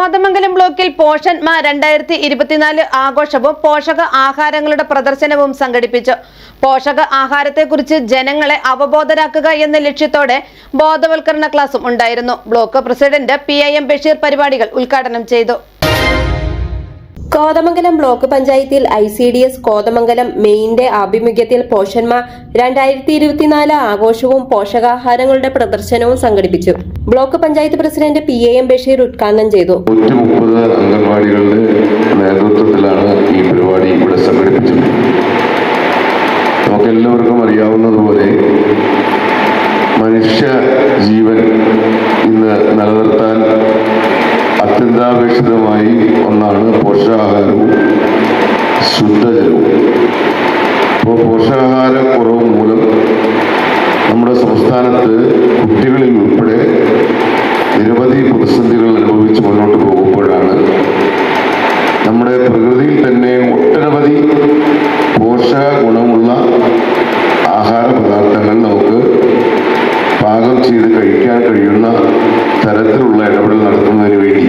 കോതമംഗലം ബ്ലോക്കിൽ പോഷൻ മാ രണ്ടായിരത്തി ഇരുപത്തിനാല് ആഘോഷവും പോഷക ആഹാരങ്ങളുടെ പ്രദർശനവും സംഘടിപ്പിച്ചു. പോഷക ആഹാരത്തെക്കുറിച്ച് ജനങ്ങളെ അവബോധരാക്കുക എന്ന ലക്ഷ്യത്തോടെ ബോധവൽക്കരണ ക്ലാസും ഉണ്ടായിരുന്നു. Block president P I M Basheer പരിപാടികൾ ഉദ്ഘാടനം ചെയ്തു. കോതമംഗലം ബ്ലോക്ക് പഞ്ചായത്തിൽ I C D S Kothamangalam മെയിന്റെ ആഭിമുഖ്യത്തിൽ പോഷന്മാർ രണ്ടായിരത്തി ഇരുപത്തിനാല് ആഘോഷവും പോഷകാഹാരങ്ങളുടെ പ്രദർശനവും സംഘടിപ്പിച്ചു. Block panchayat president P A M Basheer ഉദ്ഘാടനം ചെയ്തു. അംഗൻവാടികളുടെ നേതൃത്വത്തിലാണ് ഈ പരിപാടി ഇവിടെ സംഘടിപ്പിച്ചത്. നമുക്കെല്ലാവർക്കും അറിയാവുന്നതുപോലെ മനുഷ്യ ജീവൻ ഇന്ന് നിലനിർത്താൻ അത്യന്താപേക്ഷിതമായി ഒന്നാണ് പോഷകാഹാരവും ശുദ്ധജലവും. പോഷകാഹാര പോഷകാഹാരക്കുറവ് മൂലം നമ്മുടെ സംസ്ഥാനത്ത് കുട്ടികളിൽ ഉൾപ്പെടെ നിരവധി പ്രതിസന്ധികൾ അനുഭവിച്ച് മുന്നോട്ട് പോകുമ്പോഴാണ് നമ്മുടെ പ്രകൃതിയിൽ തന്നെ ഒട്ടനവധി പോഷക ഗുണമുള്ള ആഹാര പദാർത്ഥങ്ങൾ നമുക്ക് പാകം ചെയ്ത് കഴിക്കാൻ കഴിയുന്ന തരത്തിലുള്ള ഇടപെടൽ നടത്തുന്നതിന് വേണ്ടി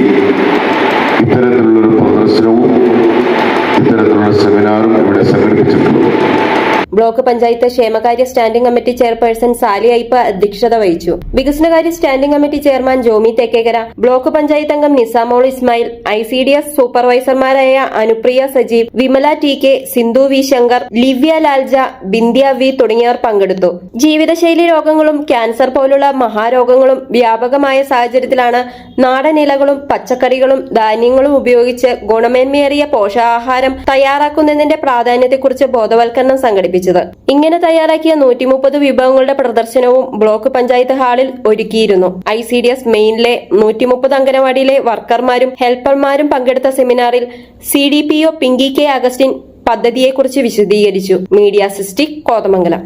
ബ്ലോക്ക് പഞ്ചായത്ത് ക്ഷേമകാര്യ standing committee chairperson Sali Aipa അധ്യക്ഷത വഹിച്ചു. വികസനകാര്യ standing committee chairman Jomi Thekkekkara block panchayat അംഗം Nisamol Ismail I C D S സൂപ്പർവൈസർമാരായ Anupriya Sajeev Vimala T K Sindhu V Shankar Livya Lalja Bindya V തുടങ്ങിയവർ പങ്കെടുത്തു. ജീവിതശൈലി രോഗങ്ങളും cancer പോലുള്ള മഹാരോഗങ്ങളും വ്യാപകമായ സാഹചര്യത്തിലാണ് നാടൻ ഇലകളും പച്ചക്കറികളും ധാന്യങ്ങളും ഉപയോഗിച്ച് ഗുണമേന്മയേറിയ പോഷകാഹാരം തയ്യാറാക്കുന്നതിന്റെ പ്രാധാന്യത്തെക്കുറിച്ച് ബോധവൽക്കരണം സംഘടിപ്പിച്ചത്. ഇങ്ങനെ തയ്യാറാക്കിയ നൂറ്റി മുപ്പത് വിഭവങ്ങളുടെ പ്രദർശനവും ബ്ലോക്ക് പഞ്ചായത്ത് ഹാളിൽ ഒരുക്കിയിരുന്നു. ഐ സി ഡി എസ് മെയിനിലെ നൂറ്റി മുപ്പത് അംഗനവാടിയിലെ വർക്കർമാരും ഹെൽപ്പർമാരും പങ്കെടുത്ത സെമിനാറിൽ C D P O Pinki K Augustine പദ്ധതിയെക്കുറിച്ച് വിശദീകരിച്ചു. മീഡിയ സിസ്റ്റിക് കോതമംഗലം.